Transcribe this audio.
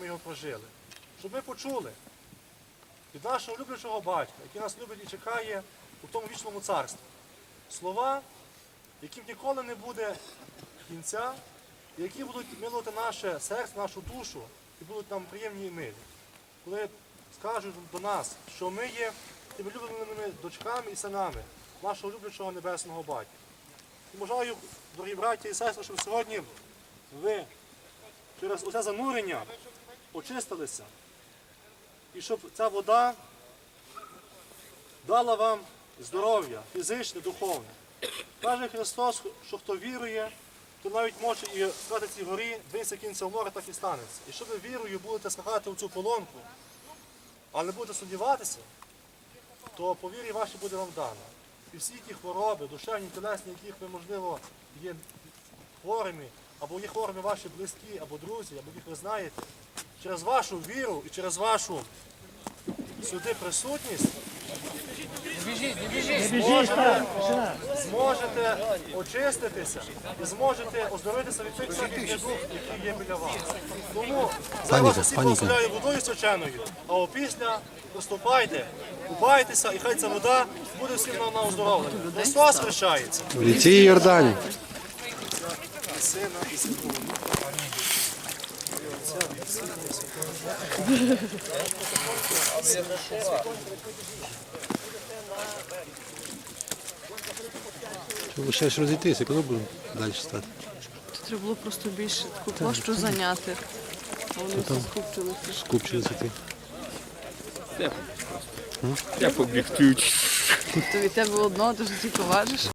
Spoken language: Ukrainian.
ми його прожили. Щоб ми почули від нашого люблячого батька, який нас любить і чекає у тому вічному царстві. Слова, яким ніколи не буде кінця, які будуть милувати наше серце, нашу душу і будуть нам приємні і милі. Коли скажуть до нас, що ми є тими любленими дочками і синами нашого люблячого небесного батька. І бажаю, дорогі браті і сестри, щоб сьогодні ви через оце занурення очистилися. І щоб ця вода дала вам здоров'я, фізичне, духовне. Каже Христос, що хто вірує, то навіть може і сказати цій горі, двинься кінця в так і станеться. І що ви вірою будете скакати в цю полонку, але не будете сумніватися, то по вірі буде вам дано. І всі ті хвороби, душевні, тілесні, яких ви, можливо, є хворими, або є хворими ваші близькі, або друзі, або їх ви знаєте, через вашу віру і через вашу сюди присутність зможете, зможете очиститися і зможете оздоровитися від тих всяких недуг, які є біля вас. Тому за вас всі благословляю водою свяченою, а опісля приступайте, купайтеся, і хай ця вода буде всім нам на оздоровлення. Христос хрещається. В ріці Йордані. Сина, і Святого Духа. Амінь. Отця і Сина, і Святого Духа. Треба ще ж розійтися, коли будемо далі стати. Треба було просто більше таку площу зайняти. А Вони всі скупчилися. Скупчилися ти. Я побіг ключ. То від тебе одного, ти ж тільки важиш.